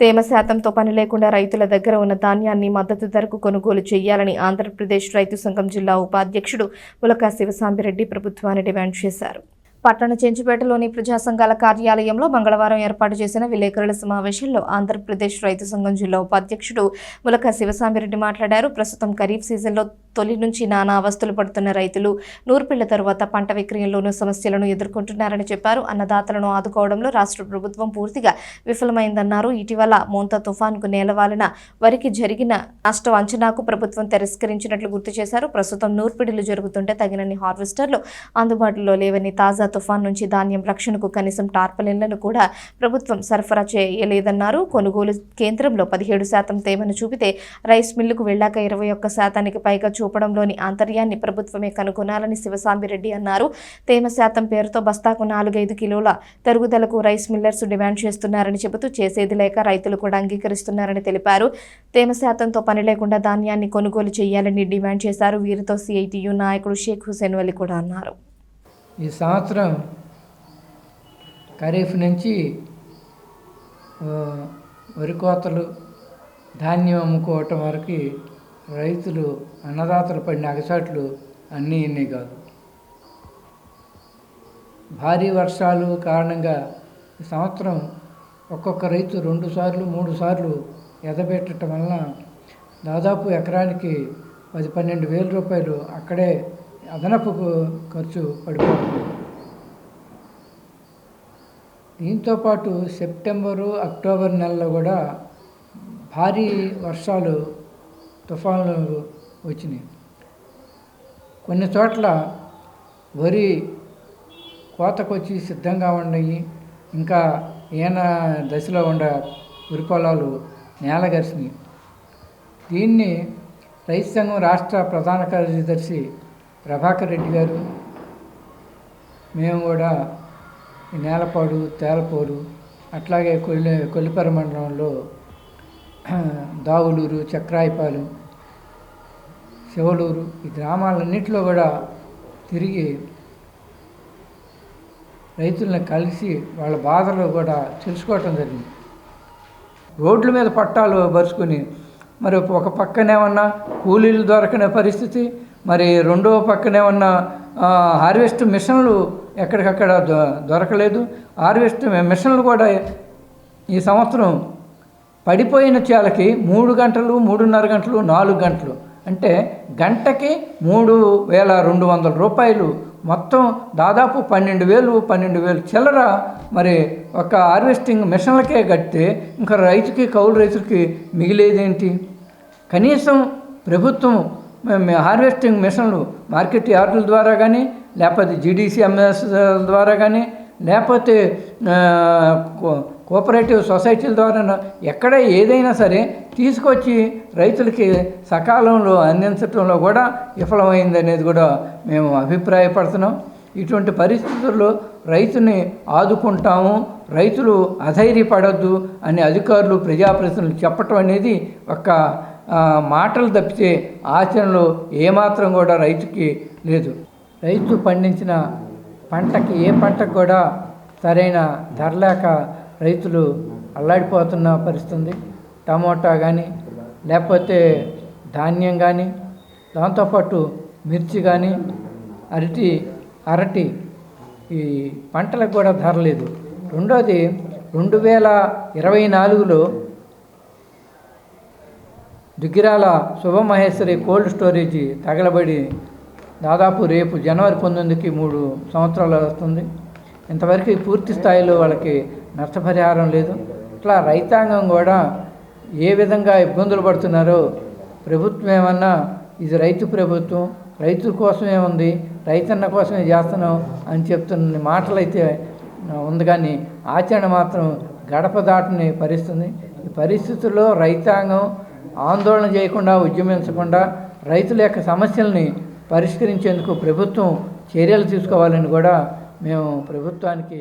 తేమ శాతంతో పని లేకుండా రైతుల దగ్గర ఉన్న ధాన్యాన్ని మద్దతు ధరకు కొనుగోలు చేయాలని ఆంధ్రప్రదేశ్ రైతు సంఘం జిల్లా ఉపాధ్యక్షుడు ములకా శివసాంబిరెడ్డి ప్రభుత్వాన్ని డిమాండ్ చేశారు. పట్టణ చెంచుపేటలోని ప్రజా సంఘాల కార్యాలయంలో మంగళవారం ఏర్పాటు చేసిన విలేకరుల సమావేశంలో ఆంధ్రప్రదేశ్ రైతు సంఘం జిల్లా ఉపాధ్యక్షుడు ములక శివసామిరెడ్డి మాట్లాడారు. ప్రస్తుతం ఖరీఫ్ సీజన్లో తొలి నుంచి నానా అవస్థలు పడుతున్న రైతులు నూర్పిళ్ళ తరువాత పంట విక్రయంలోనూ సమస్యలను ఎదుర్కొంటున్నారని చెప్పారు. అన్నదాతలను ఆదుకోవడంలో రాష్ట్ర ప్రభుత్వం పూర్తిగా విఫలమైందన్నారు. ఇటీవల మోంతా తుఫాన్కు నేలవాలిన వరికి జరిగిన నష్టం అంచనాకు ప్రభుత్వం తిరస్కరించినట్లు గుర్తు చేశారు. ప్రస్తుతం నూర్పిడిలు జరుగుతుంటే తగినన్ని హార్వెస్టర్లు అందుబాటులో లేవని తాజా తుఫాన్ నుంచి ధాన్యం రక్షణకు కనీసం టార్పలిన్లను కూడా ప్రభుత్వం సరఫరా చేయలేదన్నారు. కొనుగోలు కేంద్రంలో పదిహేడు శాతం తేమను చూపితే రైస్ మిల్లుకు వెళ్ళాక ఇరవై ఒక్క శాతానికి పైగా చూపడంలోని ఆంతర్యాన్ని ప్రభుత్వమే కనుగొనాలని శివసాంబిరెడ్డి అన్నారు. తేమ శాతం పేరుతో బస్తాకు నాలుగైదు కిలోల తరుగుదలకు రైస్ మిల్లర్స్ డిమాండ్ చేస్తున్నారని చెబుతూ చేసేది లేక రైతులు కూడా అంగీకరిస్తున్నారని తెలిపారు. తేమ శాతంతో పని లేకుండా ధాన్యాన్ని కొనుగోలు చేయాలని డిమాండ్ చేశారు. వీరితో సిఐటియు నాయకుడు షేక్ హుసేన్ వలి కూడా అన్నారు. ఈ సంవత్సరం ఖరీఫ్ నుంచి వరి కోతలు ధాన్యం అమ్ముకోవటం వరకు రైతులు అన్నదాతలు పడిన అగసాట్లు అన్నీ ఇన్ని కాదు. భారీ వర్షాలు కారణంగా ఈ సంవత్సరం ఒక్కొక్క రైతు రెండు సార్లు మూడు సార్లు ఎదబెట్టడం వలన దాదాపు ఎకరానికి పది పన్నెండు వేల రూపాయలు అక్కడే అదనపు ఖర్చు పడిపోతుంది. దీంతో పాటు సెప్టెంబరు అక్టోబర్ నెలలో కూడా భారీ వర్షాలు తుఫాన్లు వచ్చినాయి. కొన్ని చోట్ల వరి కోతకొచ్చి సిద్ధంగా ఉన్నాయి. ఇంకా ఈయన దశలో ఉండ వరి పొలాలు నేలగరిసినాయి దీన్ని రైతు సంఘం రాష్ట్ర ప్రధాన కార్యదర్శి ప్రభాకర్ రెడ్డి గారు మేము కూడా నేలపాడు తేలపోరు అట్లాగే కొల్లి కొల్లిపర మండలంలో దావులూరు చక్రాయిపాలెం శివలూరు ఈ గ్రామాలన్నింటిలో కూడా తిరిగి రైతులను కలిసి వాళ్ళ బాధలు కూడా తెలుసుకోవటం జరిగింది. రోడ్ల మీద పట్టాలు పరుచుకొని మరి ఒక పక్కనేమన్నా కూలీలు దొరకని పరిస్థితి మరి రెండవ పక్కనే ఉన్న హార్వెస్ట్ మిషన్లు ఎక్కడికక్కడ దొ- దొరకలేదు. హార్వెస్ట్ మిషన్లు కూడా ఈ సంవత్సరం పడిపోయిన చేలకి మూడు గంటలు మూడున్నర గంటలు నాలుగు గంటలు. అంటే గంటకి మూడు వేల రెండు వందల రూపాయలు. మొత్తం దాదాపు పన్నెండు వేలు పన్నెండు వేలు చిల్లర మరి ఒక హార్వెస్టింగ్ మిషన్లకే కడితే ఇంకా రైతుకి కౌలు రైతులకి మిగిలేదేంటి? కనీసం ప్రభుత్వం హార్వెస్టింగ్ మిషన్లు మార్కెట్ యార్డుల ద్వారా కానీ లేకపోతే జీడీసీఎంఎస్ ద్వారా కానీ లేకపోతే కో- కోఆపరేటివ్ సొసైటీల ద్వారా ఎక్కడ ఏదైనా సరే తీసుకొచ్చి రైతులకి సకాలంలో అందించడంలో కూడా విఫలమైంది అనేది కూడా మేము అభిప్రాయపడుతున్నాం. ఇటువంటి పరిస్థితుల్లో రైతుని ఆదుకుంటాము రైతులు అధైర్యపడద్దు అని అధికారులు ప్రజాప్రతినిధులు చెప్పటం అనేది ఒక మాటలు తప్పితే ఆచరణలో ఏమాత్రం కూడా రైతుకి లేదు. రైతు పండించిన పంటకి ఏ పంటకు కూడా సరైన ధర లేక రైతులు అల్లాడిపోతున్న పరిస్థితి ఉంది టమోటా కానీ లేకపోతే ధాన్యం కానీ దాంతోపాటు మిర్చి కానీ అరటి అరటి ఈ పంటలకు కూడా ధర లేదు. రెండోది రెండు వేల ఇరవై నాలుగులో దుగ్గిరాల శుభమహేశ్వరి కోల్డ్ స్టోరేజ్ తగలబడి దాదాపు రేపు జనవరి పంతొమ్మిదికి మూడు సంవత్సరాలు వస్తుంది. ఇంతవరకు పూర్తి స్థాయిలో వాళ్ళకి నష్టపరిహారం లేదు. ఇట్లా రైతాంగం కూడా ఏ విధంగా ఇబ్బందులు పడుతున్నారో ప్రభుత్వం ఏమన్నా ఇది రైతు ప్రభుత్వం రైతుల కోసమే ఉంది రైతన్న కోసమే చేస్తున్నాం అని చెప్తున్న మాటలు అయితే ఉంది కానీ ఆచరణ మాత్రం గడప దాటని పరిస్థితుంది ఈ పరిస్థితుల్లో రైతాంగం ఆందోళన చేయకుండా ఉద్యమించకుండా రైతుల యొక్క సమస్యల్ని పరిష్కరించేందుకు ప్రభుత్వం చర్యలు తీసుకోవాలని కూడా మేము ప్రభుత్వానికి